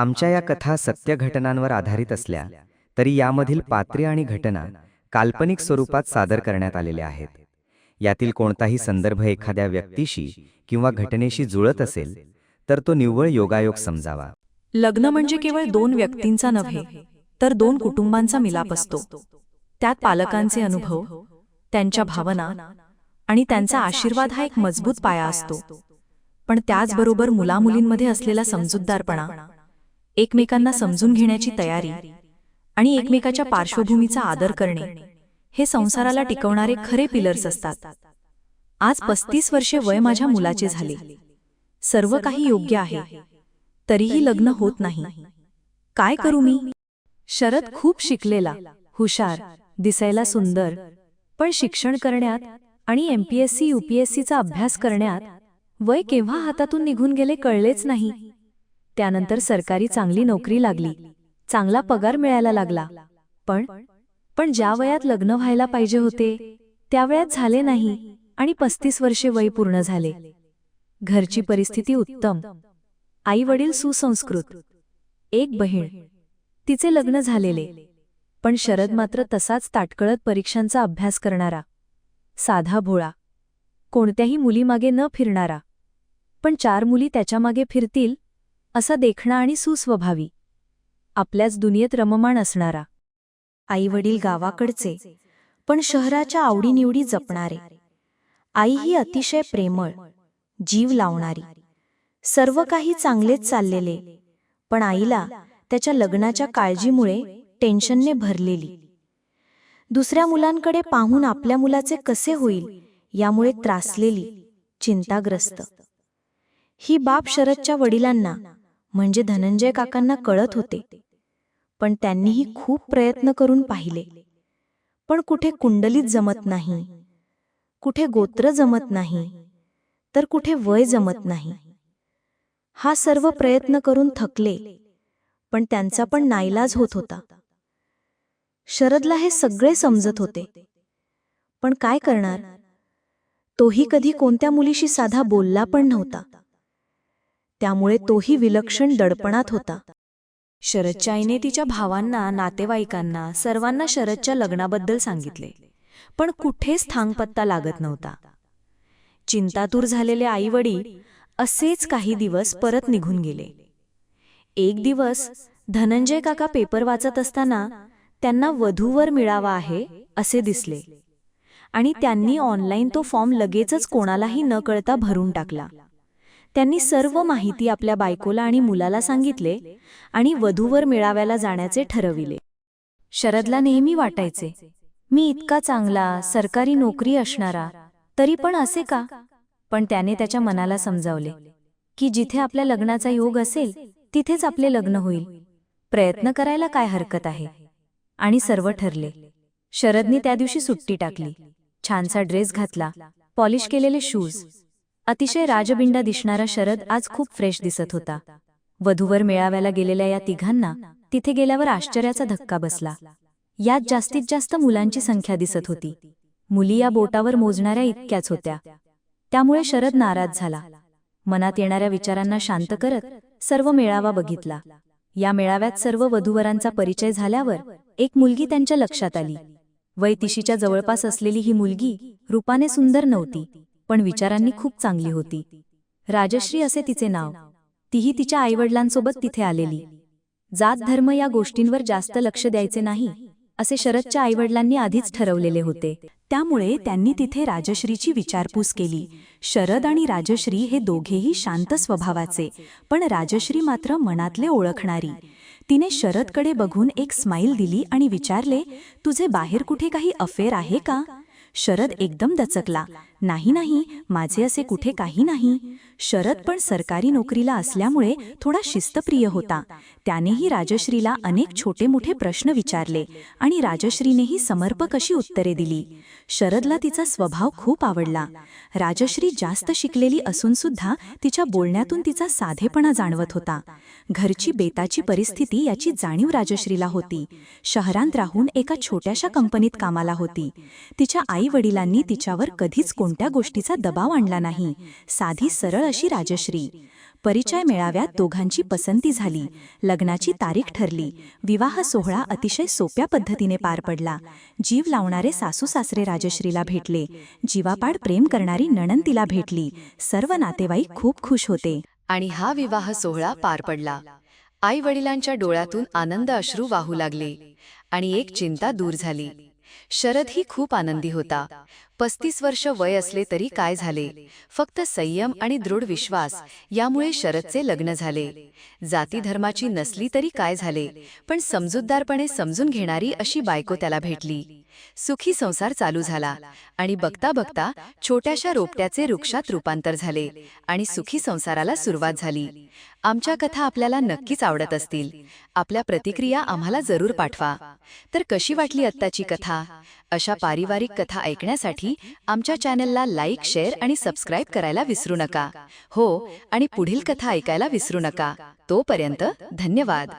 आमच्या या कथा सत्य घटनांवर आधारित असल्या तरी यामधील पात्रे आणि घटना काल्पनिक स्वरूपात सादर करण्यात आलेल्या आहेत. यातील कोणताही संदर्भ एखाद्या व्यक्तीशी किंवा घटनेशी जुळत असेल तर तो निव्वळ योगायोग समजावा. लग्न म्हणजे केवळ दोन व्यक्तींचा नव्हे तर दोन कुटुंबांचा मिलाप असतो. त्यात पालकांचे अनुभव त्यांच्या भावना आणि त्यांचा आशीर्वाद हा एक मजबूत पाया असतो. पण त्याचबरोबर मुलामुलींमध्ये असलेला समजूतदारपणा एकमेकांना समजून घेण्याची तयारी आणि एकमेकाच्या पार्श्वभूमीचा आदर करणे. हे संसाराला टिकवणारे खरे पिलर्स असतात. आज पस्तीस वर्षे वय माझ्या मुलाचे झाले. सर्व काही योग्य आहे. तरीही लग्न होत नाही. काय करू मी? शरद खूप शिकलेला. हुशार. दिसायला सुंदर. पण शिक्षण करण्यात आणि एमपीएससी युपीएससीचा अभ्यास करण्यात वय केव्हा हातातून निघून गेले कळलेच नाही. त्यानंतर सरकारी चांगली नोकरी लागली. चांगला पगार मिळायला लागला. पण पण ज्या वयात लग्न व्हायला पाहिजे होते त्या वयात झाले नाही आणि पस्तीस वर्षे वय पूर्ण झाले. घरची परिस्थिती उत्तम. आई वडील सुसंस्कृत. एक बहीण. तिचे लग्न झालेले. पण शरद मात्र तसाच ताटकळत परीक्षांचा अभ्यास करणारा. साधा भोळा. कोणत्याही मुलीमागे न फिरणारा. पण चार मुली त्याच्यामागे फिरतील असा देखणा आणि सुस्वभावी. आपल्याच दुनियेत रममाण असणारा. आईवडील गावाकडचे पण शहराच्या आवडीनिवडी जपणारे. आई ही अतिशय प्रेमळ जीव लावणारी. सर्व काही चांगलेच चाललेले. पण आईला त्याच्या लग्नाच्या काळजीमुळे टेन्शनने भरलेली. दुसऱ्या मुलांकडे पाहून आपल्या मुलाचे कसे होईल यामुळे त्रासलेली चिंताग्रस्त. ही बाब शरदच्या वडिलांना म्हणजे धनंजय काकांना कळत होते. पण त्यांनीही खूप प्रयत्न करून पाहिले. पण कुठे कुंडलीत जमत नाही. कुठे गोत्र जमत नाही. तर कुठे वय जमत नाही. हा सर्व प्रयत्न करून थकले. पण त्यांचा पण नाईलाज होत होता. शरदला हे सगळे समजत होते. पण काय करणार? तोही कधी कोणत्या मुलीशी साधा बोलला पण नव्हता. त्यामुळे तोही विलक्षण दडपणात होता. शरदच्या आईने तिच्या भावांना नातेवाईकांना सर्वांना शरदच्या लग्नाबद्दल सांगितले. पण कुठेच थांगपत्ता लागत नव्हता. चिंतातूर झालेले आईवडील असेच काही दिवस परत निघून गेले. एक दिवस धनंजय काका पेपर वाचत असताना त्यांना वधूवर मिळावा आहे असे दिसले. आणि त्यांनी ऑनलाईन तो फॉर्म लगेचच कोणालाही न कळता भरून टाकला. त्यांनी सर्व माहिती आपल्या बायकोला आणि मुलाला सांगितले आणि वधूवर मेळाव्याला जाण्याचे ठरविले. शरदला नेहमी वाटायचे मी इतका चांगला सरकारी नोकरी असणारा तरी पण असे का? पण त्याने त्याच्या मनाला समजावले की जिथे आपल्या लग्नाचा योग असेल तिथेच आपले लग्न होईल. प्रयत्न करायला काय हरकत आहे? आणि सर्व ठरले. शरदने त्या दिवशी सुट्टी टाकली. छानसा ड्रेस घातला पॉलिश केलेले शूज अतिशय राजबिंडा दिसणारा शरद आज खूप फ्रेश दिसत होता. वधूवर मेळाव्याला गेलेल्या या तिघांना तिथे गेल्यावर आश्चर्याचा धक्का बसला. यात जास्तीत जास्त मुलांची संख्या दिसत होती. मुली या बोटावर मोजणाऱ्या इतक्याच होत्या. त्यामुळे शरद नाराज झाला. मनात येणाऱ्या विचारांना शांत करत सर्व मेळावा बघितला. या मेळाव्यात सर्व वधूवरांचा परिचय झाल्यावर एक मुलगी त्यांच्या लक्षात आली. वैतिशीच्या जवळपास असलेली ही मुलगी रूपाने सुंदर नव्हती. पण विचारांनी खूप चांगली होती. राजश्री असे तिचे नाव. तीही तिच्या आईवडिलांसोबत तिथे आलेली. जात धर्म या गोष्टींवर जास्त लक्ष द्यायचे नाही असे शरदच्या आईवडिलांनी आधीच ठरवलेले होते. त्यामुळे त्यांनी तिथे राजश्रीची विचारपूस केली. शरद आणि राजश्री हे दोघेही शांत स्वभावाचे पण राजश्री मात्र मनातले ओळखणारी. तिने शरदकडे बघून एक स्माईल दिली आणि विचारले तुझे बाहेर कुठे काही अफेअर आहे का? शरद एकदम दचकला. नाही नाही माझे असे कुठे काही नाही. शरद पण सरकारी नोकरीला असल्यामुळे थोडा शिस्तप्रिय होता. त्यानेही राजश्रीला अनेक छोटे मोठे प्रश्न विचारले आणि राजश्रीनेही समर्पक अशी उत्तरे दिली. शरदला तिचा स्वभाव खूप आवडला. राजश्री जास्त शिकलेली असून सुद्धा तिच्या बोलण्यातून तिचा साधेपणा जाणवत होता. घरची बेताची परिस्थिती याची जाणीव राजश्रीला होती. शहरांत राहून एका छोट्याशा कंपनीत कामाला होती. तिच्या आई वडिलांनी तिच्यावर कधीच कोणत्या गोष्टीचा दबाव आणला नाही. साधी सरळ अशी राजश्री. परिचय मेळाव्यात दोघांची पसंती झाली. लग्नाची तारीख ठरली. विवाह सोहळा अतिशय सोप्या पद्धतीने पार पडला. जीव लावणारे सासू सासरे राजश्रीला भेटले. जीवापाड प्रेम करणारी नणंतीला भेटली. सर्व नातेवाईक खूप खुश होते. आणि हा विवाह सोहळा पार पडला. आई वडिलांच्या डोळ्यातून आनंद अश्रू वाहू लागले. आणि एक चिंता दूर झाली. शरद ही खूप आनंदी होता. पस्तीस वर्ष वय असले तरी काय झाले? फक्त संयम आणि दृढ विश्वास यामुळे शरदचे लग्न झाले. जाती धर्माची नसली तरी काय झाले? पण समजूतदारपणे समजून घेणारी अशी बायको त्याला भेटली. सुखी संसार चालू झाला आणि बघता बघता छोट्याशा रोपट्याचे वृक्षात रूपांतर झाले आणि सुखी संसाराला सुरुवात झाली. आमच्या कथा आपल्याला नक्कीच आवडत असतील. आपल्या प्रतिक्रिया आम्हाला जरूर पाठवा. तर कशी वाटली आत्ताची कथा? अशा पारिवारिक कथा ऐकण्यासाठी आमच्या चॅनलला लाईक शेअर आणि सबस्क्राईब करायला विसरू नका. हो आणि पुढील कथा ऐकायला विसरू नका. तोपर्यंत धन्यवाद.